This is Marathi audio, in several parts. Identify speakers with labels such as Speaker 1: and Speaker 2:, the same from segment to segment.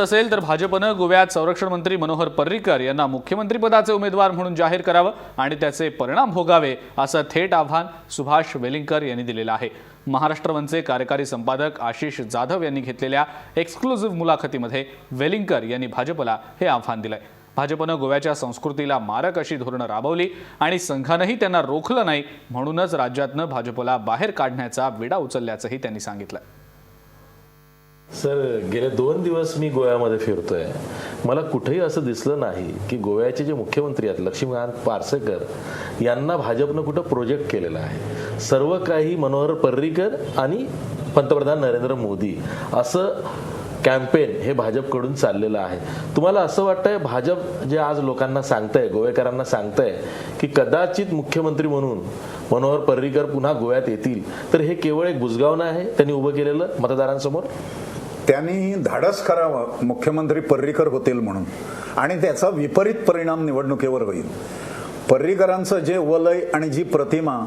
Speaker 1: असेल तर भाजपनं गोव्यात संरक्षण मंत्री मनोहर पर्रिकर यांना मुख्यमंत्रीपदाचे उमेदवार म्हणून जाहीर करावं आणि त्याचे परिणाम भोगावे असं थेट आव्हान सुभाष वेलिंगकर यांनी दिलेलं आहे. महाराष्ट्र वनचे कार्यकारी संपादक आशिष जाधव यांनी घेतलेल्या एक्सक्लुझिव्ह मुलाखतीमध्ये वेलिंगकर यांनी भाजपला हे आव्हान दिलंय. भाजपनं गोव्याच्या संस्कृतीला मारक अशी धोरणं राबवली आणि संघानंही त्यांना रोखलं नाही म्हणूनच राज्यातनं भाजपला बाहेर काढण्याचा विडा उचलल्याचंही त्यांनी सांगितलं.
Speaker 2: सर गेले दोन दिवस मी गोव्यामध्ये फिरतोय. मला कुठेही असं दिसलं नाही की गोव्याचे जे मुख्यमंत्री आहेत लक्ष्मीकांत पार्सेकर यांना भाजपनं कुठं प्रोजेक्ट केलेला आहे. सर्व काही मनोहर पर्रीकर आणि पंतप्रधान नरेंद्र मोदी असं कॅम्पेन हे भाजपकडून चाललेलं आहे. तुम्हाला असं वाटतंय भाजप जे आज लोकांना सांगतंय गोवेकरांना सांगतंय की कदाचित मुख्यमंत्री म्हणून मनोहर पर्रीकर पुन्हा गोव्यात येतील तर हे केवळ एक बुजगावणं आहे त्यांनी उभं केलेलं मतदारांसमोर?
Speaker 3: त्यांनी धाडस करावं. मुख्यमंत्री पर्रीकर होतील म्हणून. आणि त्याचा विपरीत परिणाम निवडणुकीवर होईल. पर्रीकरांचं जे वलय आणि जी प्रतिमा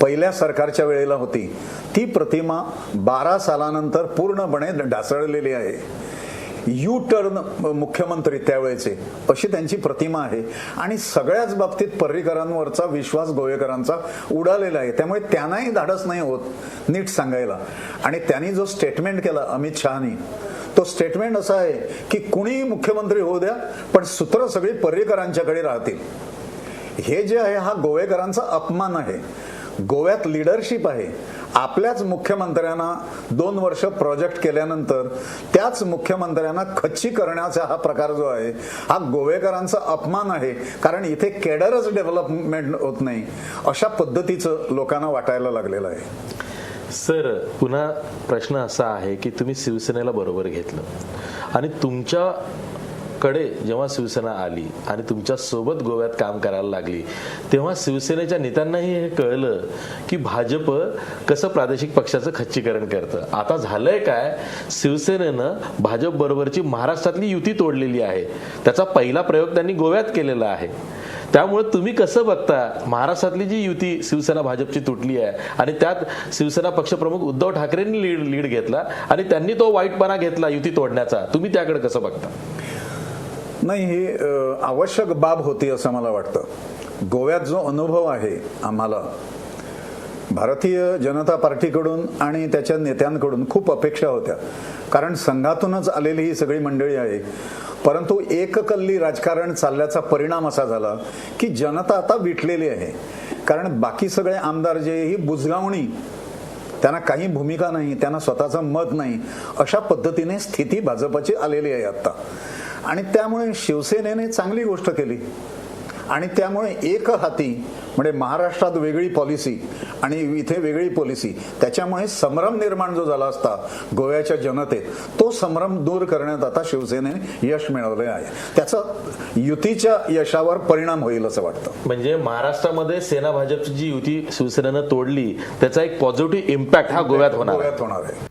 Speaker 3: पहिल्या सरकारच्या वेळेला होती ती प्रतिमा बारा सालानंतर पूर्णपणे ढासळलेली आहे. यू टर्न मुख्यमंत्री त्यावेळेचे. अशी त्यांची प्रतिमा आहे. आणि सगळ्याच बाबतीत पर्रीकरांवरचा विश्वास गोवेकरांचा उडालेला आहे. त्यामुळे त्यांनाही धाडस नाही होत नीट सांगायला. आणि त्यांनी जो स्टेटमेंट केला अमित शहानी तो स्टेटमेंट असा आहे की कुणीही मुख्यमंत्री होऊ द्या पण सूत्र सगळी पर्रीकरांच्याकडे राहतील. हे जे आहे हा गोवेकरांचा अपमान आहे. गोव्यात लिडरशिप आहे. आपल्याच मुख्यमंत्र्यांना दोन वर्ष प्रोजेक्ट केल्यानंतर त्याच मुख्यमंत्र्यांना खच्ची करण्याचा हा प्रकार जो आहे हा गोवेकरांचा अपमान आहे. कारण इथे केडरच डेव्हलपमेंट होत नाही. अशा पद्धतीचं लोकांना वाटायला लागलेलं आहे.
Speaker 2: सर पुन्हा प्रश्न असा आहे की तुम्ही शिवसेनेला बरोबर घेतलं. आणि तुमच्या कडे जेव्हा शिवसेना आली आणि तुमच्यासोबत गोव्यात काम करायला लागली तेव्हा शिवसेनेच्या नेत्यांनाही हे कळलं की भाजप कसं प्रादेशिक पक्षाचं खच्चीकरण करतं. आता झालंय काय? शिवसेनेनं भाजप बरोबरची महाराष्ट्रातली युती तोडलेली आहे. त्याचा पहिला प्रयोग त्यांनी गोव्यात केलेला आहे. त्यामुळे तुम्ही कसं बघता? महाराष्ट्रातली जी युती शिवसेना भाजपची तुटली आहे आणि त्यात शिवसेना पक्षप्रमुख उद्धव ठाकरेंनी लीड लीड घेतला आणि त्यांनी तो वाईटपणा घेतला युती तोडण्याचा. तुम्ही त्याकडे कसं बघता?
Speaker 3: नाही ही आवश्यक बाब होती असं मला वाटतं. गोव्यात जो अनुभव आहे आम्हाला भारतीय जनता पार्टीकडून आणि त्याच्या नेत्यांकडून खूप अपेक्षा होत्या. कारण संघातूनच आलेली ही सगळी मंडळी आहे. परंतु एककल्ली राजकारण चालल्याचा परिणाम असा झाला की जनता आता विटलेली आहे. कारण बाकी सगळे आमदार जे ही बुजगावणी त्यांना काही भूमिका नाही त्यांना स्वतःचं मत नाही अशा पद्धतीने स्थिती भाजपाची आलेली आहे आत्ता. आणि त्यामुळे शिवसेनेने चांगली गोष्ट केली. आणि त्यामुळे एक हाती म्हणजे महाराष्ट्रात वेगळी पॉलिसी आणि इथे वेगळी पॉलिसी त्याच्यामुळे संभ्रम निर्माण जो झाला असता गोव्याच्या जनतेत तो संभ्रम दूर करण्यात आता शिवसेनेने यश मिळवले आहे. त्याचा युतीच्या यशावर परिणाम होईल असं वाटतं.
Speaker 2: म्हणजे महाराष्ट्रामध्ये सेना भाजपची जी युती शिवसेनेनं तोडली त्याचा एक पॉझिटिव्ह इम्पॅक्ट हा गोव्यात होणार
Speaker 3: होणार आहे.